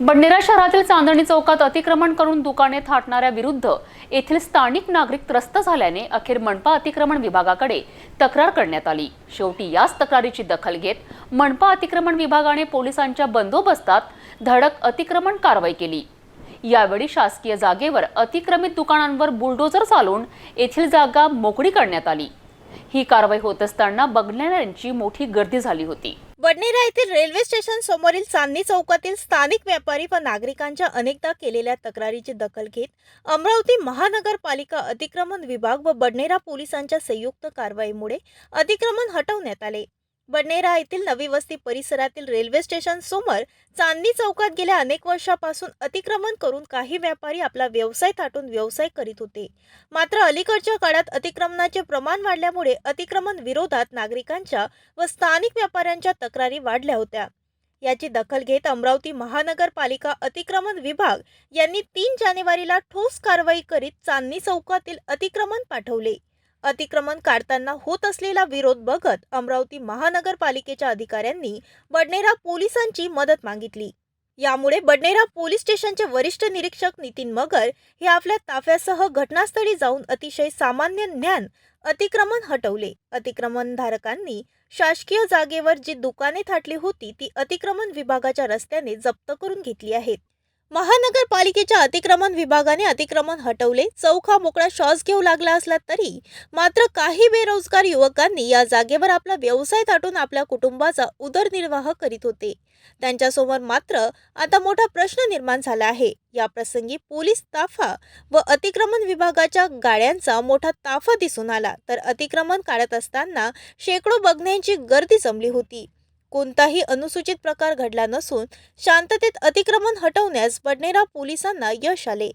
बडनेरा शहरातील चांदणी चौकात अतिक्रमण करून दुकाने थाटणाऱ्या विरुद्ध येथील स्थानिक नागरिक त्रस्त झाल्याने अखेर मनपा अतिक्रमण विभागाकडे तक्रार करण्यात आली. शेवटी याच तक्रारीची दखल घेत मनपा अतिक्रमण विभागाने पोलिसांच्या बंदोबस्तात धडक अतिक्रमण कारवाई केली. यावेळी शासकीय जागेवर अतिक्रमित दुकानांवर बुलडोजर चालवून येथील जागा मोकळी करण्यात आली. ही कारवाई होत असताना बघणाऱ्यांची मोठी गर्दी झाली होती. बडनेरा येथील रेल्वे स्टेशन समोरील चांदणी चौकातील स्थानिक व्यापारी व नागरिकांच्या अनेकदा केलेल्या तक्रारीची दखल घेत अमरावती महानगरपालिका अतिक्रमण विभाग व बडनेरा पोलिसांच्या संयुक्त कारवाईमुळे अतिक्रमण हटवण्यात आले. बडनेरा येथील नवी वस्ती परिसरातील रेल्वे स्टेशन समोर चांदणी चौकात गेल्या अनेक वर्षापासून अतिक्रमण करून काही व्यापारी आपला व्यवसाय थाटून व्यवसाय करीत होते. मात्र अलीकडच्या काळात अतिक्रमणाचे प्रमाण वाढल्यामुळे अतिक्रमण विरोधात नागरिकांच्या व स्थानिक व्यापाऱ्यांच्या तक्रारी वाढल्या होत्या. याची दखल घेत अमरावती महानगरपालिका अतिक्रमण विभाग यांनी तीन जानेवारीला ठोस कारवाई करीत चांदणी चौकातील अतिक्रमण पाठवले. अतिक्रमण काढताना होत असलेला विरोध बघत अमरावती महानगरपालिकेच्या अधिकाऱ्यांनी बडनेरा पोलिसांची मदत मागितली. यामुळे बडनेरा पोलीस स्टेशनचे वरिष्ठ निरीक्षक नितीन मगर हे आपल्या ताफ्यासह घटनास्थळी जाऊन अतिशय सामान्य ज्ञान अतिक्रमण हटवले. अतिक्रमणधारकांनी शासकीय जागेवर जी दुकाने थाटली होती ती अतिक्रमण विभागाच्या रस्त्याने जप्त करून घेतली आहेत. महानगरपालिकेच्या अतिक्रमण विभागाने अतिक्रमण हटवले. चौखा मोकळा श्वास घेऊ लागला असला तरी मात्र काही बेरोजगार युवकांनी या जागेवर आपला व्यवसाय थाटून आपल्या कुटुंबाचा उदरनिर्वाह करीत होते. त्यांच्यासमोर मात्र आता मोठा प्रश्न निर्माण झाला आहे. या प्रसंगी पोलीस ताफा व अतिक्रमण विभागाच्या गाड्यांचा मोठा ताफा दिसून आला. तर अतिक्रमण काढत असताना शेकडो बघण्यांची गर्दी जमली होती. कोणताही अनुसूचित प्रकार घडला नसून शांततेत अतिक्रमण हटवण्यास बडनेरा पोलिसांना यश आले.